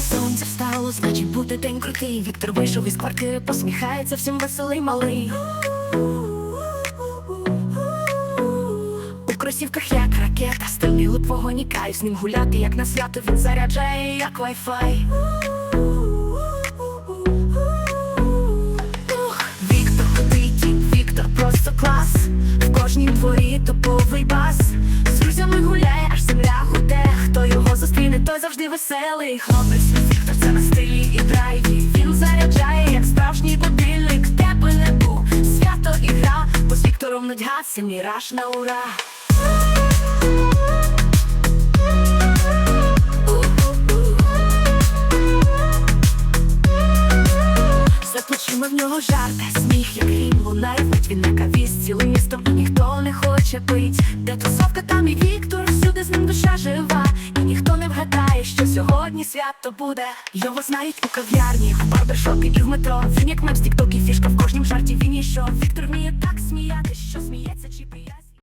сонце встало, значить буде день крутий. Віктор вийшов із квартири, посміхається всім веселий малий. У кросівках як ракета, стильний твого вогоні кайф з ним гуляти, як на свято він заряджає, як вайфай. Веселий. Хлопець Віктор це на стилі і драйві. Він заряджає, як справжній будильник. Де би не був свято і гра, бо з Віктором нудьга, це міраж на ура. За в нього жарти, сміх, як грім лунає Він на каві з цілим містом, ніхто не хоче пить Де тусовка, там і Віктор, всюди з ним душа жива Що сьогодні свято буде. Його знають у кав'ярні, в барбершопі і в метро. Він як мем з тіктоків фішка в